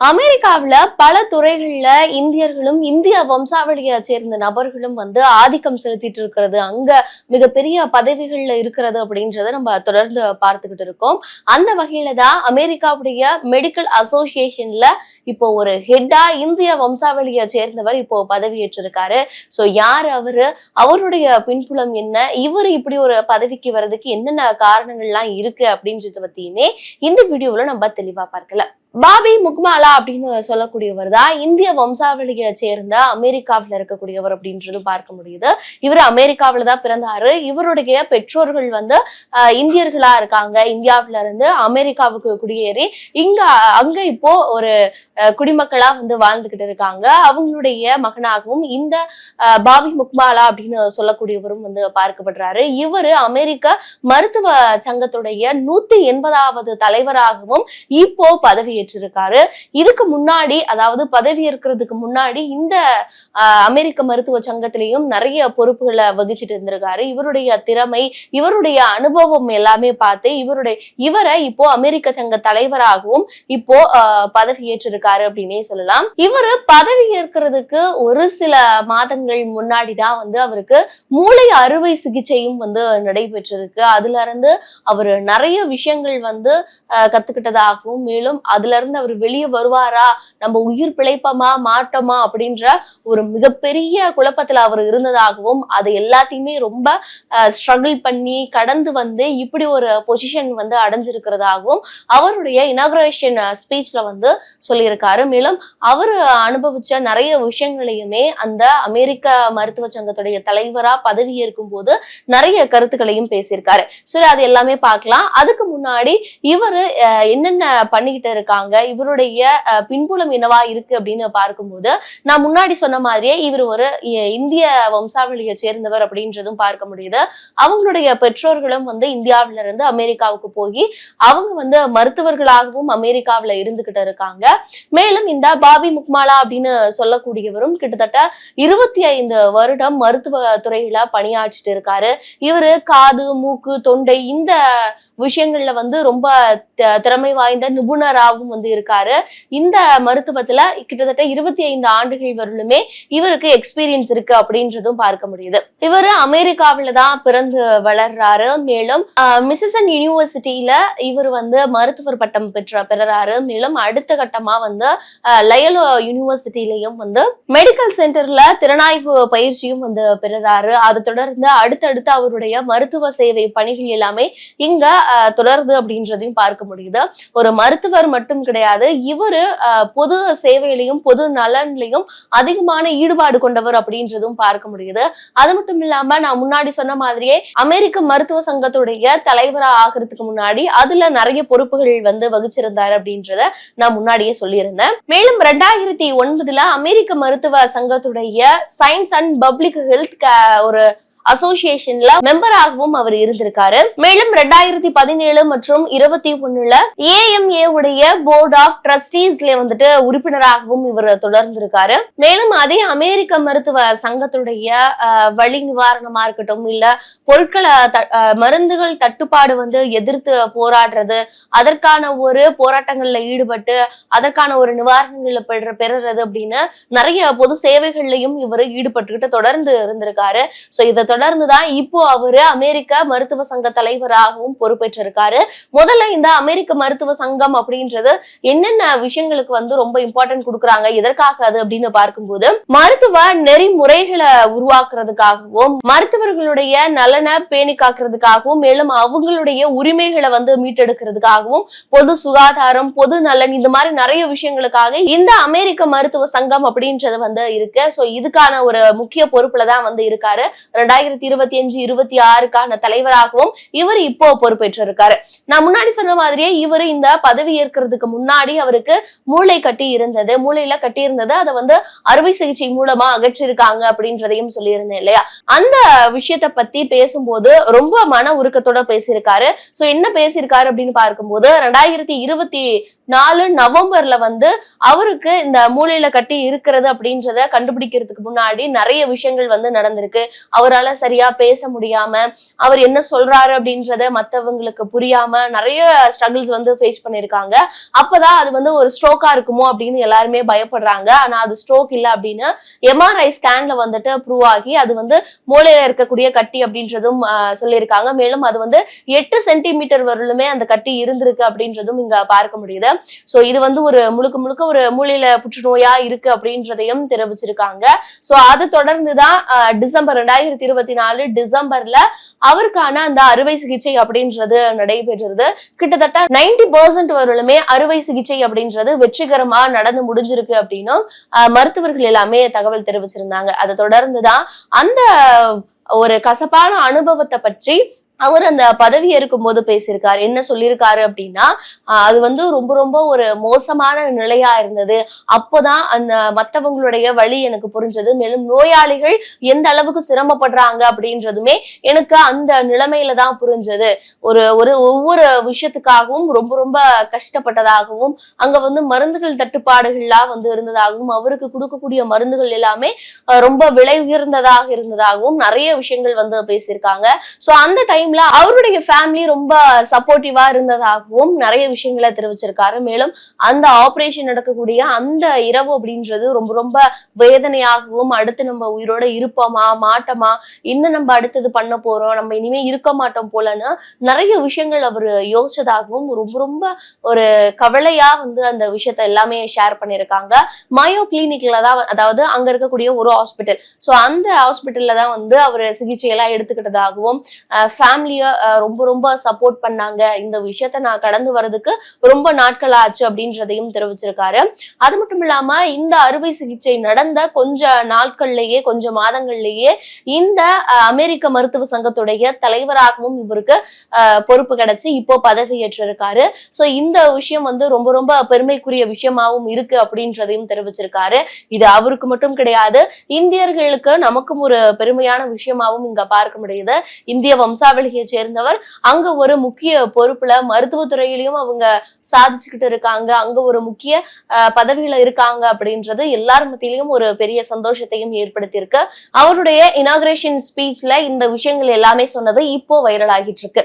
அமெரிக்காவில பல துறைகள்ல இந்தியர்களும் இந்திய வம்சாவளியை சேர்ந்த நபர்களும் வந்து ஆதிக்கம் செலுத்திட்டு இருக்கிறது. அங்க மிகப்பெரிய பதவிகள்ல இருக்கிறது அப்படின்றத நம்ம தொடர்ந்து பார்த்துக்கிட்டு இருக்கோம். அந்த வகையில தான் அமெரிக்காவுடைய மெடிக்கல் அசோசியேஷன்ல இப்போ ஒரு ஹெட்டா இந்திய வம்சாவளியை சேர்ந்தவர் இப்போ பதவியேற்றிருக்காரு. சோ யார் அவரு? அவருடைய பின்புலம் என்ன? இவர் இப்படி ஒரு பதவிக்கு வர்றதுக்கு என்னென்ன காரணங்கள்லாம் இருக்கு அப்படின்றத பத்தியுமே இந்த வீடியோவில் நம்ம தெளிவா பார்க்கலாம். பாபி முக்மாலா அப்படின்னு சொல்லக்கூடியவர் தான் இந்திய வம்சாவளியை சேர்ந்த அமெரிக்காவில் இருக்கக்கூடியவர் அப்படின்றது பார்க்க முடியுது. இவர் அமெரிக்காவில தான் பிறந்தாரு. இவருடைய பெற்றோர்கள் வந்து அஹ், இந்தியர்களா இருக்காங்க. இந்தியாவில இருந்து அமெரிக்காவுக்கு குடியேறி இங்க அங்க இப்போ ஒரு குடிமக்களா வந்து வாழ்ந்துகிட்டு இருக்காங்க. அவங்களுடைய மகனாகவும் இந்த பாபி முக்மாலா அப்படின்னு சொல்லக்கூடியவரும் வந்து பார்க்கப்படுறாரு. இவரு அமெரிக்க மருத்துவ சங்கத்துடைய நூத்தி எண்பதாவது தலைவராகவும் இப்போ பதவியேற்றிருக்காரு இதுக்கு முன்னாடி அதாவது பதவி இருக்கிறதுக்கு முன்னாடி இந்த அமெரிக்க மருத்துவ சங்கத்திலையும் நிறைய பொறுப்புகளை வகிச்சிட்டு இருந்திருக்காரு. இவருடைய திறமை இவருடைய அனுபவம் எல்லாமே பார்த்து இவருடைய இவரை இப்போ அமெரிக்க சங்க தலைவராகவும் இப்போ ஆஹ், பதவி ஏற்றிருக்காரு அப்படின்னே சொல்லலாம். இவரு பதவி ஏற்கிறதுக்கு ஒரு சில மாதங்கள் முன்னாடி தான் வந்து அவருக்கு மூளை அறுவை சிகிச்சையும் வந்து நடைபெற்றிருக்கு. அதுல இருந்து அவர் நிறைய விஷயங்கள் வந்து கத்துக்கிட்டதாகவும் மேலும் அது அதுல இருந்து அவர் வெளியே வருவாரா? நம்ம உயிர் பிழைப்போமா? மாட்டோமா? அப்படின்ற ஒரு மிகப்பெரிய குழப்பத்துல அவர் இருந்ததாகவும் அது எல்லாத்தையுமே ரொம்ப ஸ்ட்ரகிள் பண்ணி கடந்து வந்து இப்படி ஒரு பொசிஷன் வந்து அடைஞ்சிருக்கிறதாகவும் அவருடைய இனாகுரேஷன் ஸ்பீச்ல வந்து சொல்லியிருக்காரு. மேலும் அவர் அனுபவிச்ச நிறைய விஷயங்களையுமே அந்த அமெரிக்க மருத்துவ சங்கத்துடைய தலைவரா பதவி ஏற்கும் போது நிறைய கருத்துக்களையும் பேசியிருக்காரு. சரி அது எல்லாமே பார்க்கலாம். அதுக்கு முன்னாடி இவரு என்னென்ன பண்ணிக்கிட்டு இருக்காங்க இவருடைய பின்புலம் என்னவா இருக்கு அப்படின்னு பார்க்கும்போது நான் முன்னாடி சொன்ன மாதிரியே இவர் ஒரு இந்திய வம்சாவளியை சேர்ந்தவர் அப்படின்றதும் பார்க்க முடியுது. அவங்களுடைய பெற்றோர்களும் வந்து இந்தியாவில இருந்து அமெரிக்காவுக்கு போய் அவங்க வந்து மருத்துவர்களாகவும் அமெரிக்காவுல இருந்துகிட்டு இருக்காங்க. மேலும் இந்த பாபி முக்மாலா அப்படின்னு சொல்லக்கூடியவரும் கிட்டத்தட்ட இருபத்தி ஐந்து வருடம் மருத்துவ துறையில பணியாற்றிட்டு இருக்காரு. இவரு காது மூக்கு தொண்டை இந்த விஷயங்கள்ல வந்து ரொம்ப த- திறமை வாய்ந்த நிபுணராகவும் வந்து இருக்காரு. இந்த மருத்துவத்துல கிட்டத்தட்ட இருபத்தி ஐந்து ஆண்டுகள் வரலுமே இவருக்கு எக்ஸ்பீரியன்ஸ் இருக்கு அப்படின்றதும் பார்க்க முடியுது. இவரு அமெரிக்காவில தான் பிறந்து வளர்றாரு. மேலும் மிசிசன் யூனிவர்சிட்டியில இவர் வந்து மருத்துவர் பட்டம் பெற்ற பெறாரு. மேலும் அடுத்த கட்டமா வந்து லயலோ யூனிவர்சிட்டியிலையும் வந்து மெடிக்கல் சென்டர்ல திறனாய்வு பயிற்சியும் வந்து பெறுறாரு. அதை தொடர்ந்து அடுத்தடுத்து அவருடைய மருத்துவ சேவை பணிகள் எல்லாமே இங்க தொடருது அப்படின்றதையும் பார்க்க முடியுது. ஒரு மருத்துவர் மட்டும் கிடையாது. இவரு பொது சேவையிலையும் பொது நலன்லையும் அதிகமான ஈடுபாடு கொண்டவர் அப்படின்றதும் பார்க்க முடியுது. அது மட்டும் இல்லாம நான் முன்னாடி சொன்ன மாதிரியே அமெரிக்க மருத்துவ சங்கத்துடைய தலைவரா ஆகிறதுக்கு முன்னாடி அதுல நிறைய பொறுப்புகள் வந்து வகிச்சிருந்தார் அப்படின்றத நான் முன்னாடியே சொல்லியிருந்தேன். மேலும் ரெண்டாயிரத்தி ஒன்பதுல அமெரிக்க மருத்துவ சங்கத்துடைய சயின்ஸ் அண்ட் பப்ளிக் ஹெல்த் ஒரு அசோசியேஷன்ல மெம்பராகவும் அவர் இருந்திருக்காரு. மேலும் ரெண்டாயிரத்தி பதினேழு மற்றும் இருபத்தி ஒண்ணுல ஏஎம்ஏ உடைய போர்ட் ஆஃப் ட்ரஸ்டீஸ்ல வந்துட்டு உறுப்பினராகவும் இவர் தொடர்ந்திருக்காரு. மேலும் அதே அமெரிக்க மருத்துவ சங்கத்துடைய வழி நிவாரணமா இருக்கட்டும் இல்ல பொருட்களை த- மருந்துகள் தட்டுப்பாடு வந்து எதிர்த்து போராடுறது அதற்கான ஒரு போராட்டங்கள்ல ஈடுபட்டு அதற்கான ஒரு நிவாரணங்களை பெற பெறுறது அப்படின்னு நிறைய பொது சேவைகள்லயும் இவர் ஈடுபட்டுக்கிட்டு தொடர்ந்து இருந்திருக்காரு. சோ இதை தொடர்ந்துதான் இப்போ அவரு அமெரிக்க மருத்துவ சங்க தலைவராகவும் பொறுப்பேற்றிருக்காரு. முதல்ல இந்த அமெரிக்க மருத்துவ சங்கம் அப்படின்றது என்னென்ன விஷயங்களுக்கு வந்து ரொம்ப இம்பார்ட்டன்ட் கொடுக்குறாங்க எதற்காக அது அப்படின்னு பார்க்கும்போது மருத்துவ நெறிமுறைகளை உருவாக்குறதுக்காகவும் மருத்துவர்களுடைய நலனை பேணி காக்கிறதுக்காகவும் மேலும் அவங்களுடைய உரிமைகளை வந்து மீட்டெடுக்கிறதுக்காகவும் பொது சுகாதாரம் பொது நலன் இந்த மாதிரி நிறைய விஷயங்களுக்காக இந்த அமெரிக்க மருத்துவ சங்கம் அப்படின்றது வந்து இருக்கு. சோ இதுக்கான ஒரு முக்கிய பொறுப்புல தான் வந்து இருக்காரு. ரெண்டாயிரத்தி ரெண்டாயிரத்தி இருபத்தி அஞ்சு இருபத்தி ஆறுக்கான தலைவராகவும் இவர் இப்போ பொறுப்பேற்றிருக்காரு. நான் முன்னாடி சொன்ன மாதிரியே இவர் இந்த பதவி ஏற்கிறதுக்கு முன்னாடி அவருக்கு மூளை கட்டி இருந்தது. மூளையில கட்டி இருந்தது. அதை வந்து அறுவை சிகிச்சை மூலமா அகற்றிருக்காங்க அப்படின்றதையும் சொல்லியிருந்தேன் இல்லையா? அந்த விஷயத்த பத்தி பேசும்போது ரொம்ப மன உருக்கத்தோட பேசியிருக்காரு. சோ என்ன பேசியிருக்காரு அப்படின்னு பார்க்கும்போது ரெண்டாயிரத்தி இருபத்தி நாலு நவம்பர்ல வந்து அவருக்கு இந்த மூளையில கட்டி இருக்கிறது அப்படின்றத கண்டுபிடிக்கிறதுக்கு முன்னாடி நிறைய விஷயங்கள் வந்து நடந்திருக்கு. அவரால் சரியா பேச முடியாம அவர் என்ன சொல்றாரு அப்படின்றத மத்தவங்களுக்கு புரியாம நிறைய ஸ்ட்ரகிள்ஸ் வந்து ஃபேஸ் பண்ணிருக்காங்க. அப்பதான் அது வந்து ஒரு ஸ்ட்ரோக்கா இருக்குமோ அப்படின்னு எல்லாருமே பயப்படுறாங்க. ஆனா அது ஸ்ட்ரோக் இல்ல அப்படின்னு எம்ஆர்ஐ ஸ்கேன்ல வந்துட்டு ப்ரூவ் ஆகி அது வந்து மூளையில இருக்கக்கூடிய கட்டி அப்படின்றதும் சொல்லியிருக்காங்க. மேலும் அது வந்து எட்டு சென்டிமீட்டர் வரலுமே அந்த கட்டி இருந்திருக்கு அப்படின்றதும் இங்க பார்க்க முடியுது. சோ இது வந்து ஒரு முழுக்க முழுக்க ஒரு மூளையில புற்றுநோயா இருக்கு அப்படின்றதையும் தெரிவிச்சிருக்காங்க. சோ அது தொடர்ந்துதான் டிசம்பர் ரெண்டாயிரத்தி இருபத்தி நாலு டிசம்பர்ல அவருக்கான அந்த அறுவை சிகிச்சை அப்படின்றது நடைபெற்றது. கிட்டத்தட்ட நைன்டி பர்சன்ட் வரலுமே அறுவை சிகிச்சை அப்படின்றது வெற்றிகரமா நடந்து முடிஞ்சிருக்கு அப்படின்னும் மருத்துவர்கள் எல்லாமே தகவல் தெரிவிச்சிருந்தாங்க. அதை தொடர்ந்துதான் அந்த ஒரு கசப்பான அனுபவத்தை பற்றி அவர் அந்த பதவி ஏற்கும் போது பேசியிருக்காரு. என்ன சொல்லியிருக்காரு அப்படின்னா அது வந்து ரொம்ப ரொம்ப ஒரு மோசமான நிலையா இருந்தது. அப்போதான் அந்த மத்தவங்களுடைய வழி எனக்கு புரிஞ்சது. மேலும் நோயாளிகள் எந்த அளவுக்கு சிரமப்படுறாங்க அப்படின்றதுமே எனக்கு அந்த நிலைமையில தான் புரிஞ்சது. ஒரு ஒரு ஒவ்வொரு விஷயத்துக்காகவும் ரொம்ப ரொம்ப கஷ்டப்பட்டதாகவும் அங்க வந்து மருந்துகள் தட்டுப்பாடுகள்லாம் வந்து இருந்ததாகவும் அவருக்கு கொடுக்கக்கூடிய மருந்துகள் எல்லாமே ரொம்ப விலை உயர்ந்ததாக இருந்ததாகவும் நிறைய விஷயங்கள் வந்து பேசியிருக்காங்க. சோ அந்த டைம் டைம்ல அவருடைய ஃபேமிலி ரொம்ப சப்போர்ட்டிவா இருந்ததாகவும் நிறைய விஷயங்களை தெரிவிச்சிருக்காரு. மேலும் அந்த ஆபரேஷன் நடக்கக்கூடிய அந்த இரவு அப்படின்றது ரொம்ப ரொம்ப வேதனையாகவும் அடுத்து நம்ம உயிரோட இருப்போமா மாட்டோமா இன்னும் நம்ம அடுத்தது பண்ண போறோம் நம்ம இனிமே இருக்க மாட்டோம் போலன்னு நிறைய விஷயங்கள் அவர் யோசிச்சதாகவும் ரொம்ப ரொம்ப ஒரு கவலையா வந்து அந்த விஷயத்த எல்லாமே ஷேர் பண்ணியிருக்காங்க. மயோ கிளினிக்ல தான் அதாவது அங்க இருக்கக்கூடிய ஒரு ஹாஸ்பிட்டல் சோ அந்த ஹாஸ்பிட்டல்ல தான் வந்து அவர் சிகிச்சை எல்லாம் எடுத்துக்கிட்டதாகவும் ஃபேமிலிய ரொம்ப ரொம்ப சப்போர்ட் பண்ணாங்க. இந்த விஷயத்த நான் கடந்து வர்றதுக்கு ரொம்ப நாட்கள் ஆச்சு அப்படின்றதையும் தெரிவிச்சிருக்காரு. அது மட்டும் இல்லாம இந்த அறுவை சிகிச்சை நடந்த கொஞ்ச நாட்கள்லயே கொஞ்ச மாதங்கள்லயே இந்த அமெரிக்க மருத்துவ சங்கத்துடைய தலைவராகவும் இவருக்கு பொறுப்பு கிடைச்சு இப்போ பதவியேற்றிருக்காரு. சோ இந்த விஷயம் வந்து ரொம்ப ரொம்ப பெருமைக்குரிய விஷயமாவும் இருக்கு அப்படின்றதையும் தெரிவிச்சிருக்காரு. இது அவருக்கு மட்டும் கிடையாது இந்தியர்களுக்கு நமக்கும் ஒரு பெருமையான விஷயமாவும் இங்க பார்க்க முடியுது. இந்திய வம்சாவளி வம்சாவளியை சேர்ந்தவர். அங்க ஒரு முக்கிய பொறுப்புல மருத்துவத்துறையிலையும் அவங்க சாதிச்சுக்கிட்டு இருக்காங்க. அங்க ஒரு முக்கிய பதவியில இருக்காங்க அப்படின்றது எல்லார் மத்தியிலையும் ஒரு பெரிய சந்தோஷத்தையும் ஏற்படுத்தியிருக்கு. அவருடைய இனாகிரேஷன் ஸ்பீச்ல இந்த விஷயங்கள் எல்லாமே சொன்னது இப்போ வைரல் ஆகிட்டு இருக்கு.